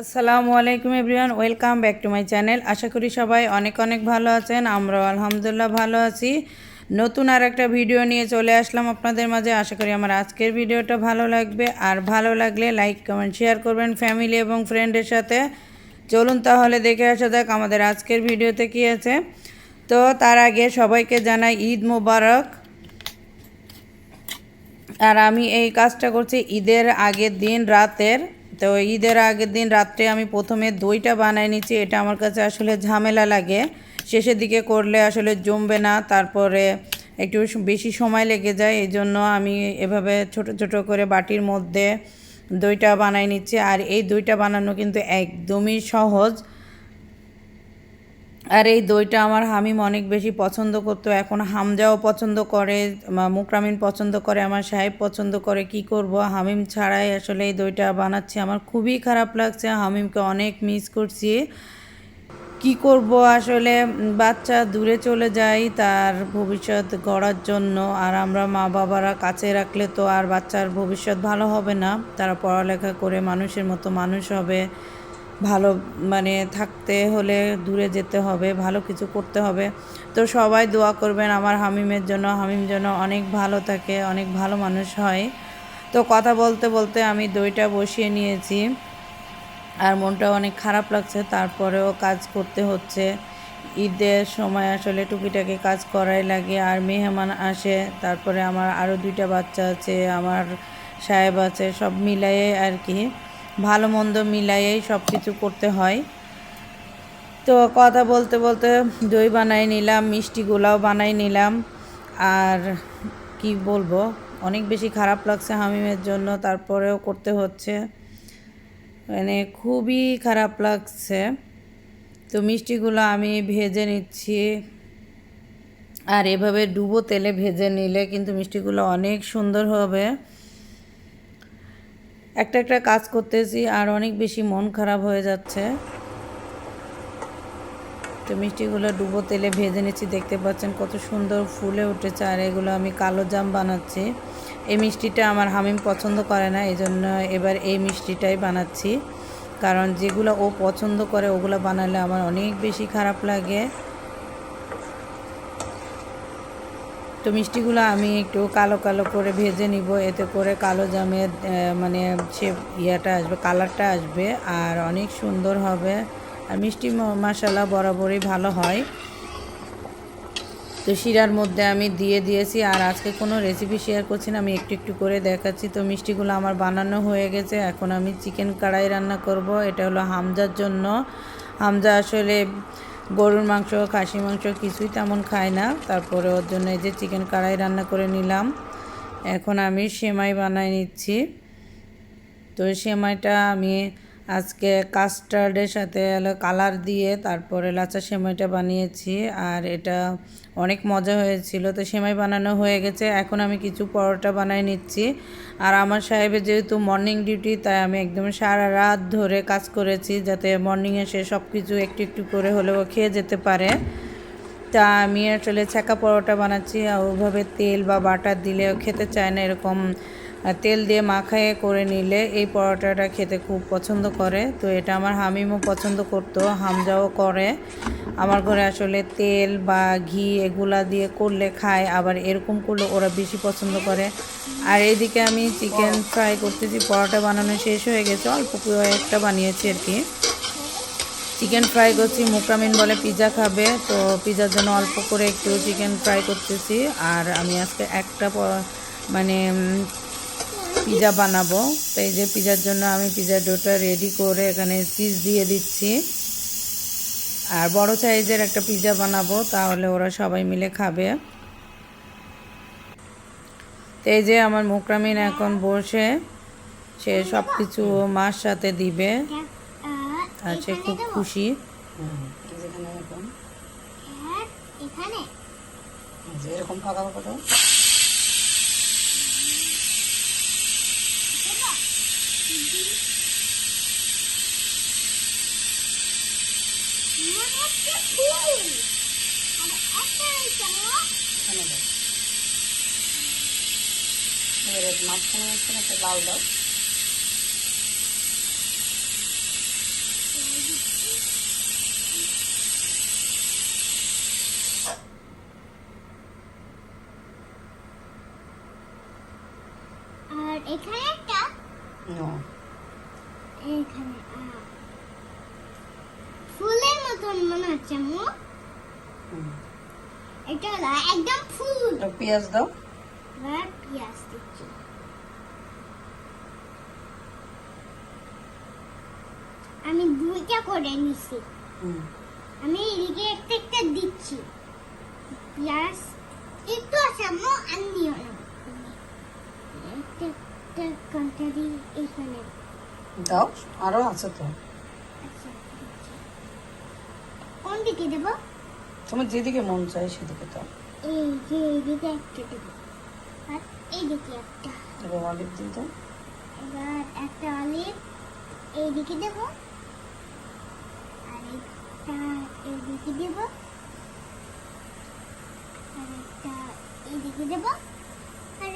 আসসালামু আলাইকুম everyone, welcome back to my channel. আশা করি সবাই অনেক অনেক ভালো আছেন, আমরাও আলহামদুলিল্লাহ ভালো আছি। নতুন আর একটা ভিডিও নিয়ে চলে আসলাম আপনাদের মাঝে। আশা করি আমার আজকের ভিডিওটা ভালো লাগবে। আর ভালো লাগলে লাইক, কমেন্ট, শেয়ার করবেন ফ্যামিলি এবং ফ্রেন্ডের সাথে। চলুন তাহলে দেখে আসা যাক আমাদের আজকের ভিডিওতে কী আছে। তো তার আগে সবাইকে জানাই ঈদ মোবারক। আর আমি এই কাজটা করছি ঈদের আগের দিন রাতের। তো ঈদের আগের দিন রাত্রে আমি প্রথমে দইটা বানাই নিচ্ছি, এটা আমার কাছে আসলে ঝামেলা লাগে। শেষের দিকে করলে আসলে জমবে না, তারপরে একটু বেশি সময় লেগে যায় এই জন্য আমি এভাবে ছোট ছোট করে বাটির মধ্যে দইটা বানাই নিচ্ছি। আর এই দইটা বানানো কিন্তু একদমই সহজ। আর এই দইটা আমার হামিম অনেক বেশি পছন্দ করতো। এখন হামজাও পছন্দ করে মুকরামিন পছন্দ করে, আমার সাহেব পছন্দ করে। কি করব? হামিম ছাড়াই আসলে এই দইটা বানাচ্ছি। আমার খুবই খারাপ লাগছে, হামিমকে অনেক মিস করছি। কি করব? আসলে বাচ্চা দূরে চলে যায় তার ভবিষ্যৎ গড়ার জন্য। আর আমরা মা বাবারা কাছে রাখলে তো আর বাচ্চার ভবিষ্যৎ ভালো হবে না। তারা পড়ালেখা করে মানুষের মতো মানুষ হবে। ভালো মানে থাকতে হলে দূরে যেতে হবে, ভালো কিছু করতে হবে। তো সবাই দোয়া করবেন, আমার হামিমের জন্য, হামিম যেন অনেক ভালো থাকে, অনেক ভালো মানুষ হয়। তো কথা বলতে বলতে আমি দইটা বসিয়ে নিয়েছি, আর মনটা অনেক খারাপ লাগছে। তারপরেও কাজ করতে হচ্ছে। ঈদের সময় আসলে টুকিটাকি কাজ করাই লাগে, আর মেহমান আসে, তারপরে আমার আরও দুইটা বাচ্চা আছে, আমার সাহেব আছে, সব মিলাইয়ে আর কি। ভালো মন্দ মিলাইয়েই সব কিছু করতে হয়। তো কথা বলতে বলতে দই বানাই নিলাম মিষ্টিগুলাও বানাই নিলাম। আর কি বলব, অনেক বেশি খারাপ লাগছে হামিমের জন্য, তারপরেও করতে হচ্ছে। মানে খুবই খারাপ লাগছে। তো মিষ্টিগুলো আমি ভেজে নিচ্ছি। আর এভাবে ডুবো তেলে ভেজে নিলে কিন্তু মিষ্টিগুলো অনেক সুন্দর হবে। একটা একটা কাজ করতেছি আর অনেক বেশি মন খারাপ হয়ে যাচ্ছে। তো মিষ্টিগুলো ডুবো তেলে ভেজে নিচ্ছি, দেখতে পাচ্ছেন কত সুন্দর ফুলে উঠেছে আর এগুলো আমি কালো জাম বানাচ্ছি। এই মিষ্টিটা আমার হামিম পছন্দ করে না এই জন্য এবার এই মিষ্টিটাই বানাচ্ছি। কারণ যেগুলো ও পছন্দ করে ওগুলো বানালে আমার অনেক বেশি খারাপ লাগে। তো মিষ্টিগুলো আমি একটু কালো কালো করে ভেজে নিব। এতে করে কালো জামের মানে সে ইয়েটা আসবে, কালারটা আসবে আর অনেক সুন্দর হবে। আর মিষ্টি মশলা বরাবরই ভালো হয়। তো শিরার মধ্যে আমি দিয়ে দিয়েছি আর আজকে কোনো রেসিপি শেয়ার করছি না, আমি একটু একটু করে দেখাচ্ছি। তো মিষ্টিগুলো আমার বানানো হয়ে গেছে, এখন আমি চিকেন কড়াই রান্না করব। এটা হলো হামজার জন্য। হামজা আসলে গরুর মাংস খাসি মাংস কিছুই তেমন খায় না। তারপরে ওর জন্য এই যে চিকেন কড়াই রান্না করে নিলাম। এখন আমি সেমাই বানাই নিচ্ছি। তো সেমাইটা আমি আজকে কাস্টার্ডের সাথে কালার দিয়ে তারপরে লাচা সেমাইটা বানিয়েছি। আর এটা অনেক মজা হয়েছিল। তো সেমাই বানানো হয়ে গেছে। এখন আমি কিছু পরোটা বানাই নিচ্ছি। আর আমার সাহেবের যেহেতু মর্নিং ডিউটি তাই আমি একদম সারা রাত ধরে কাজ করেছি যাতে মর্নিংয়ে সে সব কিছু একটু একটু করে হলেও খেয়ে যেতে পারে। তা আমি আসলে ছেঁকা পরোটা বানাচ্ছি। আর ওভাবে তেল বা বাটার দিলেও খেতে চায় না এরকম তেল দিয়ে মাখায়ে করে নিলে এই পরোটাটা খেতে খুব পছন্দ করে। তো এটা আমার হামিমও পছন্দ করতো, হামজাও করে। আমার ঘরে আসলে তেল বা ঘি এগুলা দিয়ে করলে খায়, আবার এরকম করলে ওরা বেশি পছন্দ করে। আর এইদিকে আমি চিকেন ফ্রাই করতেছি, পরোটা বানানো শেষ হয়ে গেছে, অল্প একটা বানিয়েছি আর কি। চিকেন ফ্রাই করছি, মুকামিন বলে পিৎজা খাবে, তো পিৎজার জন্য অল্প করে একটু চিকেন ফ্রাই করতেছি। আর আমি আজকে একটা মানে পিৎজা বানাবো। তো এই যে পিৎজার জন্য আমি পিৎজার ডোটা রেডি করে এখানে চিজ দিয়ে দিচ্ছি। আর বড় সাইজের একটা পিৎজা বানাবো তাহলে ওরা সবাই মিলে খাবে। তো এই যে আমার মুকরামিন এখন বসে সে সব কিছু মার সাথে দিবে। আর সে খুব খুশি। এরকম হ্যাঁ, এখানে এই যে এরকম ফাঁকা ফাঁকা দাও মনে হচ্ছে ফুল আর একটা রয়েছে না এখানে দাও এবারে মাঝখানে মাঝখানে একটা লাল দাও এখানে আহ, ফুলের মতন মনে হচ্ছে আম্মু হুম। এটা হলো একদম ফুল এটা পেঁয়াজ দাও পেঁয়াজ দিচ্ছি আমি দুইটা করে নিছি আমি এদিকে একটা একটা দিচ্ছি পেঁয়াজ একটু নিও একটা একটা কাঁটারি এখানে দাও আরও আছে তো। কোন দিকে দেবো তোমার যেদিকে মন চায় সেদিকে দাও এই যে এইদিকে একটা দেবো। আর এইদিকে একটা এবার একটা অলিভ এইদিকে দেবো। আর একটা এইদিকে দেবো। আর এইদিকে দেবো। আর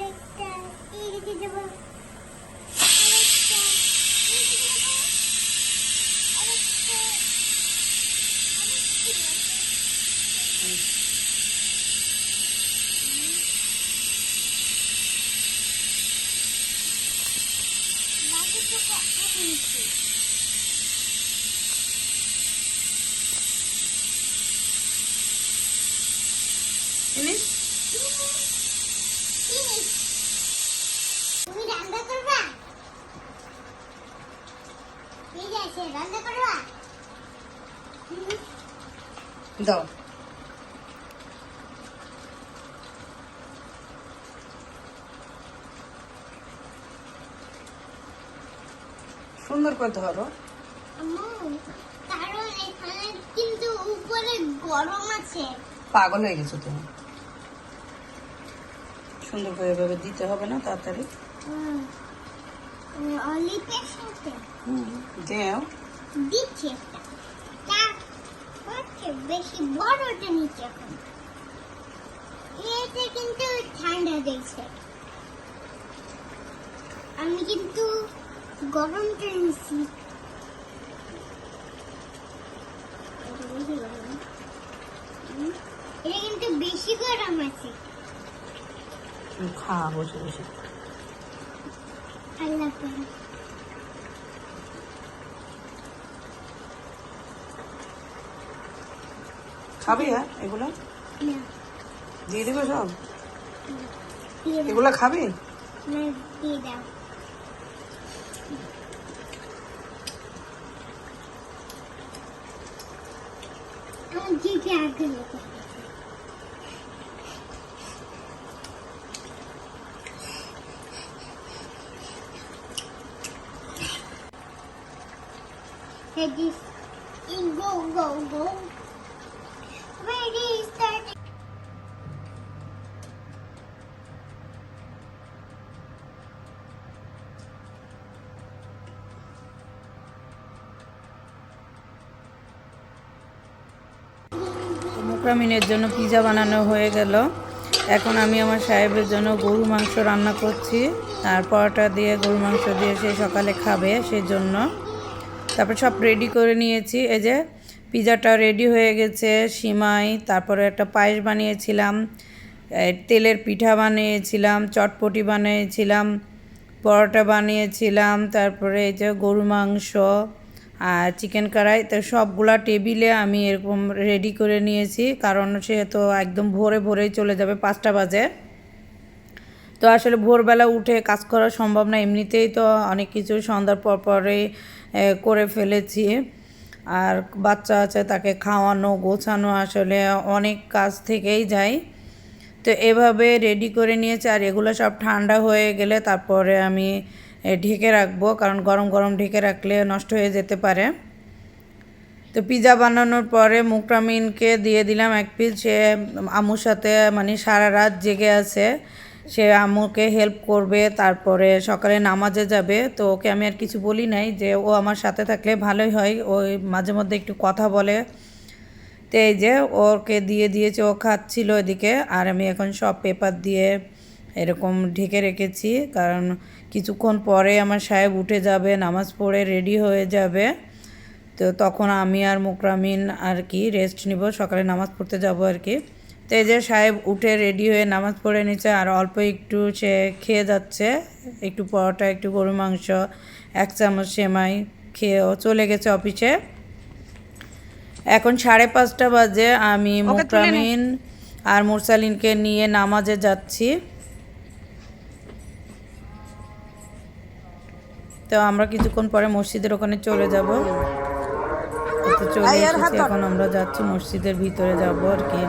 এইদিকে দেব আর একটা এইদিকে দেব আর একটা আরেকটু দেব। বাকিটুকু আমি নিচ্ছি। Finish Finish. তুমি রান্না করবা ঠিক আছে রান্না করবা হুম, দাও সুন্দর করে ধরো আম্মু, কারণ এখানে কিন্তু উপরে গরম আছে। পাগল হয়ে গেছো তুমি। সুন্দর করে এভাবে দিতে হবে না তাড়াতাড়ি। দেও। দিচ্ছি বেশি বড়টা এখন। এটা কিন্তু ঠান্ডা দিয়েছে। আমি কিন্তু গরম। হুম, এটা কিন্তু বেশি গরম আছে। খা বসে বসে। আল্লাহ খাবি হ্যাঁ এগুলো? দিয়ে দেবে সব? এগুলো খাবি? দিয়ে দাও। Ready, go, go, go. Ready, start. মোকরামিনের জন্য পিজা বানানো হয়ে গেল। এখন আমি আমার সাহেবের জন্য গরু মাংস রান্না করছি। আর পরোটা দিয়ে গরু মাংস দিয়ে সে সকালে খাবে সেজন্য। তারপর সব রেডি করে নিয়েছি। এই যে পিজাটা রেডি হয়ে গেছে, সিমাই, তারপরে একটা পায়েস বানিয়েছিলাম তেলের পিঠা বানিয়েছিলাম, চটপটি বানিয়েছিলাম, পরোটা বানিয়েছিলাম, তারপরে এই যে গরু মাংস আর চিকেন কড়াই, তো সবগুলা টেবিলে আমি এরকম রেডি করে নিয়েছি। কারণ সে তো একদম ভোরে ভোরেই চলে যাবে, পাঁচটা বাজে। তো আসলে ভোরবেলা উঠে কাজ করা সম্ভব না, এমনিতেই তো অনেক কিছু সন্ধ্যার পর পরে করে ফেলেছি। আর বাচ্চা আছে, তাকে খাওয়ানো, গোছানো আসলে অনেক কাজ থেকেই যায়। তো এভাবে রেডি করে নিয়েছি, আর এগুলো সব ঠান্ডা হয়ে গেলে তারপরে আমি ঢেকে রাখব, কারণ গরম গরম ঢেকে রাখলে নষ্ট হয়ে যেতে পারে। তো পিজা বানানোর পরে মুকরামিনকে দিয়ে দিলাম এক পিস। সে আম্মুর সাথে মানে সারা রাত জেগে আছে। সে আম্মুকে হেল্প করবে, তারপরে সকালে নামাজে যাবে। তো ওকে আমি আর কিছু বলি নাই যে ও আমার সাথে থাকলে ভালোই হয়। ওই মাঝে মধ্যে একটু কথা বলে। তো এই যে ওকে দিয়ে দিয়েছে, ও খাচ্ছিল এদিকে। আর আমি এখন সব পেপার দিয়ে এরকম ঢেকে রেখেছি, কারণ কিছুক্ষণ পরে আমার সাহেব উঠে যাবে নামাজ পড়ে রেডি হয়ে যাবে। তো তখন আমি আর মুকরামিন আর কি রেস্ট নিব সকালে নামাজ পড়তে যাব আর কি। তো এই যে সাহেব উঠে রেডি হয়ে নামাজ পড়ে নিচ্ছে আর অল্প একটু সে খেয়ে যাচ্ছে। একটু পরোটা একটু গরু মাংস এক চামচ সেমাই খেয়েও চলে গেছে অফিসে এখন সাড়ে পাঁচটা বাজে আমি। মুকরামিন আর মুরসালিনকে নিয়ে নামাজে যাচ্ছি। তো আমরা কিছুক্ষণ পরে মসজিদের ওখানে চলে যাব। তো চলে এসেছি এখন আমরা যাচ্ছি মসজিদের ভিতরে যাব আর কি।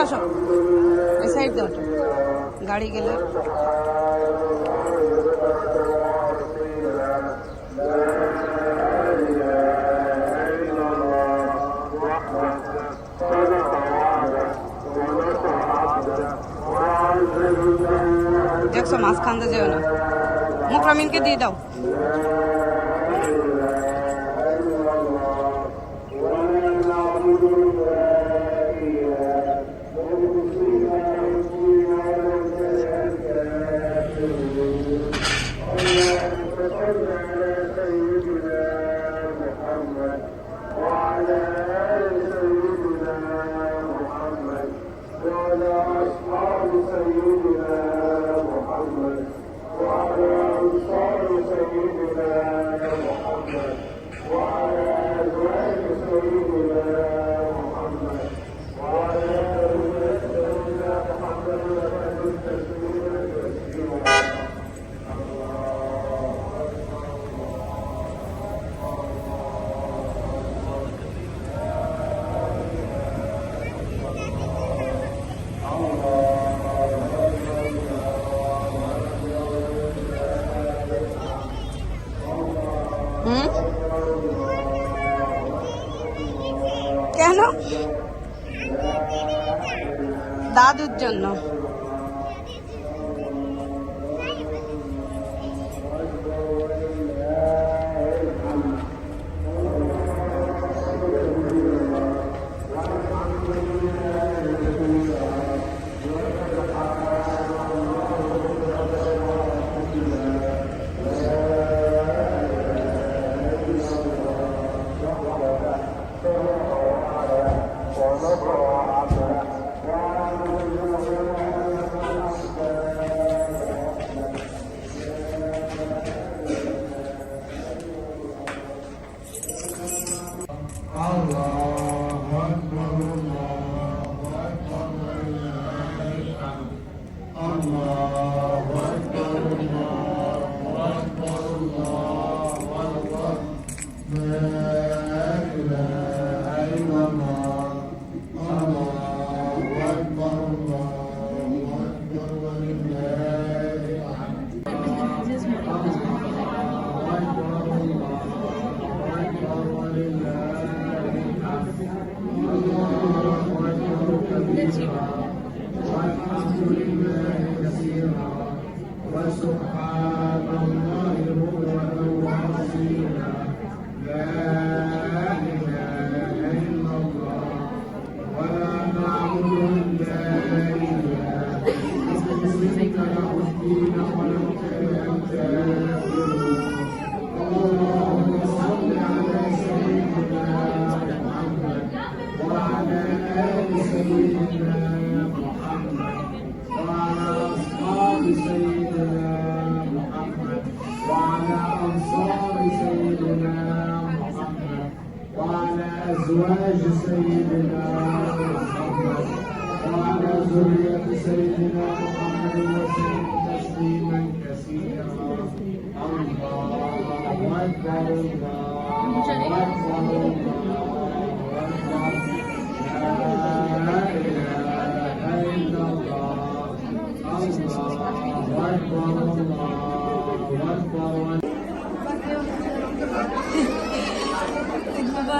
এই সাইড দাও গাড়ি গেলে। দেখছ মাঝখান দিয়ে যেও না। মুকরামিনকে দিয়ে দাও। জন্য। أزواج سيدنا محمد وعلى ذرية سيدنا محمد وسلم تسليما كثيرا الله أكبر الله أكبر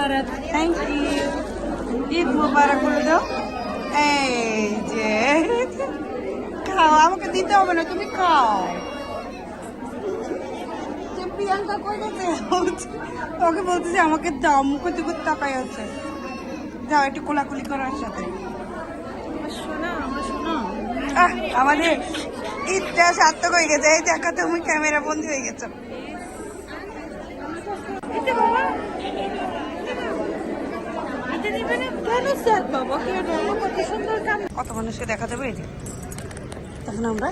মুবারক থ্যাংক ইউ ঈদ মুবারক বলে দাও। এই যে, খাও, আমাকে দিতে হবে না, তুমি খাও। প্রিয়াঙ্কা কই গেছে? ওকে বলতেছে আমাকে দাও, মুখে দিকে তাকাই আছে। যাও, একটু কোলাকুলি করার সাথে। আমাদের ঈদটা সার্থক হয়ে গেছে। এই দেখা, তুমি ক্যামেরা বন্দি হয়ে গেছো। কত মানুষকে দেখা যাবে এই তখন আমরা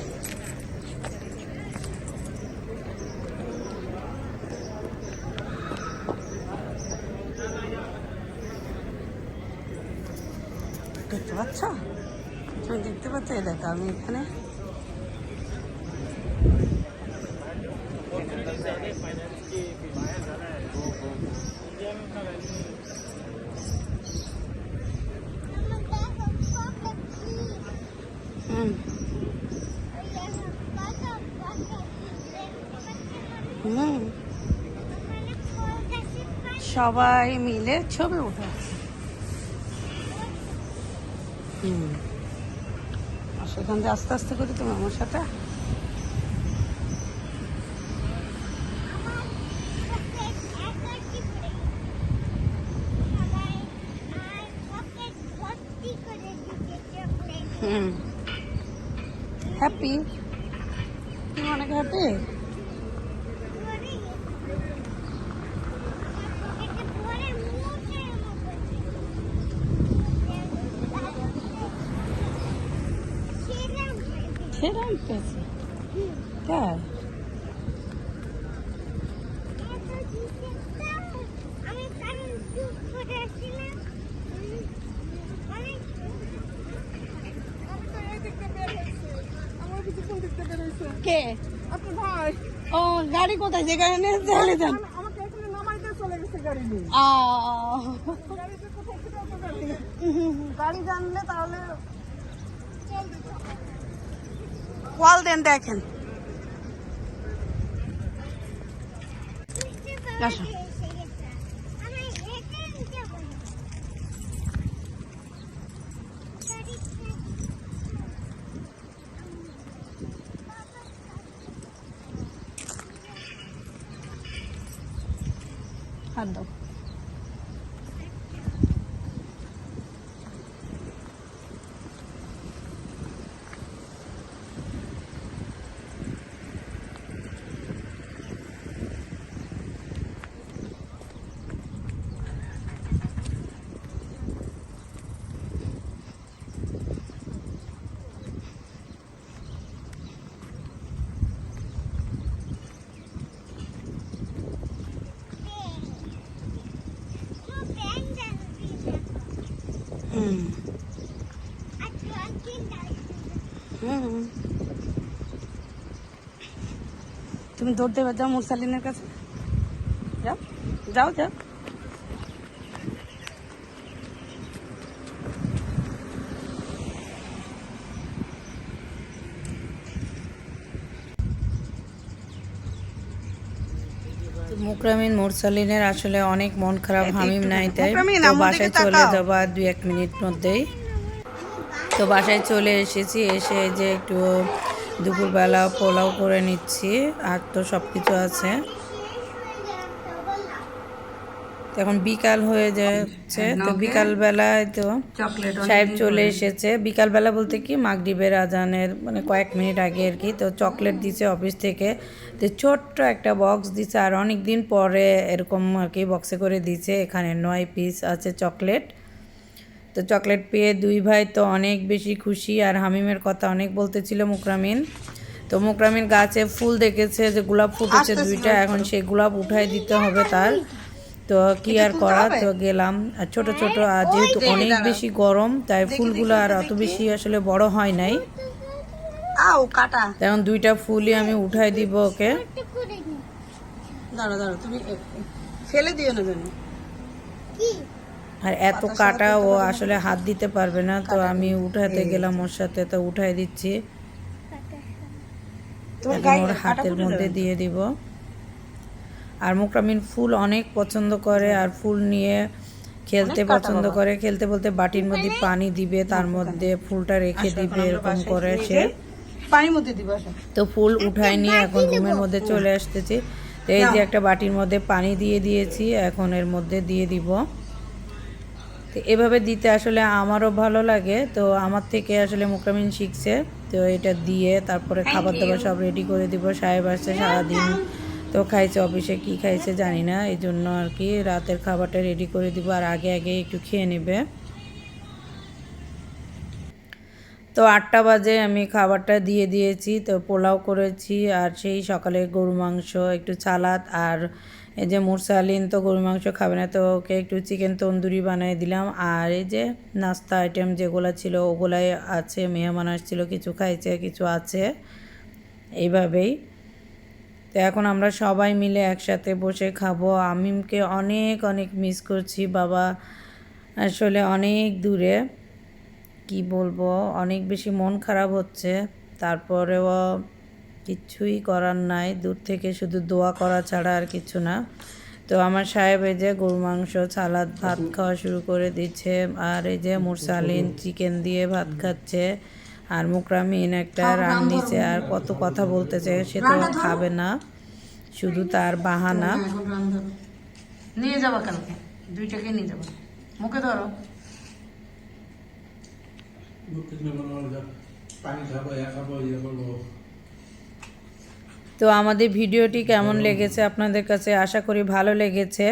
দেখতে পাচ্ছ? তুমি দেখতে পাচ্ছ? এই দেখো আমি এখানে হুম হুম সবাই মিলে ছবি উঠে। হুম। আর সেখান থেকে আস্তে আস্তে করি তুমি আমার সাথে। হুম হ্যাপি তুমি অনেক হ্যাপি সেরাম পেয়েছে তাই আমি কারণ চুপ করে আসছিলাম অনেক কে? ভাই। ও গাড়ি কোথায়? যেখানে যান। চলে গেছে গাড়ি জানলে তাহলে ওয়াল দেন দেখেন। আসো। আমি এটা নিতে বলি হাত দাও হুম হুম তুমি দৌড় দেবে যাও মুরসালিনের কাছে। যাও যাও যাও। মুকরামিন মোরসালিনের আসলে অনেক মন খারাপ হামিম নাই তাই। তো বাসায় চলে। যাব আর দুই এক মিনিট মধ্যেই। তো বাসায় চলে এসেছি এসে যে একটু দুপুরবেলা পোলাও করে নিচ্ছি আর তো সব কিছু আছে এখন বিকাল হয়ে যাচ্ছে তো বিকাল বেলায় তো সাহেব চলে এসেছে। বিকালবেলা বলতে কি মাগরিবের আজানের মানে কয়েক মিনিট আগে আর কি তো চকলেট দিছে অফিস থেকে। তো ছোট্ট একটা বক্স দিছে আর অনেক দিন পরে এরকম আর কি বক্সে করে দিছে। এখানে নয় পিস আছে চকলেট। তো চকলেট পেয়ে দুই ভাই তো অনেক বেশি খুশি আর হামিমের কথা অনেক বলতেছিল মুকরামিন। তো মুকরামিন গাছে ফুল দেখেছে যে গোলাপ ফুটেছে দুইটা এখন সেই গোলাপ উঠাই দিতে হবে তার। তো কি আর করা তো গেলাম। আর ছোট ছোট আর যেহেতু অনেক বেশি গরম তাই ফুলগুলো আর অত বেশি আসলে বড় হয় নাই। আও কাটা। তখন দুইটা ফুলই আমি উঠাই দিব ওকে। দাঁড়া দাঁড়া তুমি ফেলে দিও না কি? আর এত কাটা ও আসলে হাত দিতে পারবে না তো আমি উঠাতে গেলাম ওর সাথে তো উঠাই দিচ্ছি। ওর হাতের মধ্যে দিয়ে দিব। আর মুকরামিন ফুল অনেক পছন্দ করে আর ফুল নিয়ে খেলতে পছন্দ করে। খেলতে বলতে বাটির মধ্যে পানি দিবে তার মধ্যে ফুলটা রেখে দিবে এরকম করে সে। পানির মধ্যে দিব তো ফুল উঠাই নিয়ে এখন রুমের মধ্যে চলে আসতেছি। তো এই যে একটা বাটির মধ্যে পানি দিয়ে দিয়েছি এখন এর মধ্যে দিয়ে দিব। তো এভাবে দিতে আসলে আমারও ভালো লাগে। তো আমার থেকে আসলে মুকরামিন শিখছে। তো এটা দিয়ে তারপরে খাবার দাবার সব রেডি করে দিব। সাহেব আসছে সারাদিন তো খাইছে অফিসে কি খাইছে জানি না। এই জন্য আর কি রাতের খাবারটা রেডি করে দিব আর আগে আগে একটু খেয়ে নেবে। তো আটটা বাজে আমি খাবারটা দিয়ে দিয়েছি। তো পোলাও করেছি আর সেই সকালে গরু মাংস একটু সালাদ আর এই যে মুরসালিন তো গরু মাংস খাবে না, তো ওকে একটু চিকেন তন্দুরি বানিয়ে দিলাম। আর এই যে নাস্তা আইটেম যেগুলো ছিল, ওগুলাই আছে, মেহমান আসছিল, কিছু খাইছে, কিছু আছে। এইভাবেই। তো এখন আমরা সবাই মিলে একসাথে বসে খাব। আমিমকে অনেক অনেক মিস করছি। বাবা আসলে অনেক দূরে। কি বলব? অনেক বেশি মন খারাপ হচ্ছে। তারপরেও কিচ্ছুই করার নাই। দূর থেকে শুধু দোয়া করা ছাড়া আর কিছু না। তো আমার সাহেব এই যে গরু মাংস সালাদ ভাত খাওয়া শুরু করে দিচ্ছে। আর এই যে মুরসালিন চিকেন দিয়ে ভাত খাচ্ছে। আর মুকরামিন একটা রান দিছে। আর কত কথা বলতেছে সে তো খাবে না। শুধু তার বাহানা। নিয়ে যাবা কালকে। দুইটাকে নিয়ে যাবা। মুখে ধরো। পানি খাব ইয়া খাব ইয়ে করব। তো আমাদের ভিডিওটি কেমন লেগেছে আপনাদের কাছে আশা করি ভালো লেগেছে।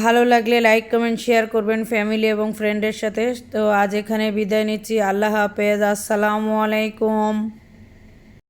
ভালো লাগলে লাইক কমেন্ট শেয়ার করবেন ফ্যামিলি এবং ফ্রেন্ডের সাথে। তো আজ এখানে বিদায় নিচ্ছি। আল্লাহ হাফেজ। আসসালামু আলাইকুম।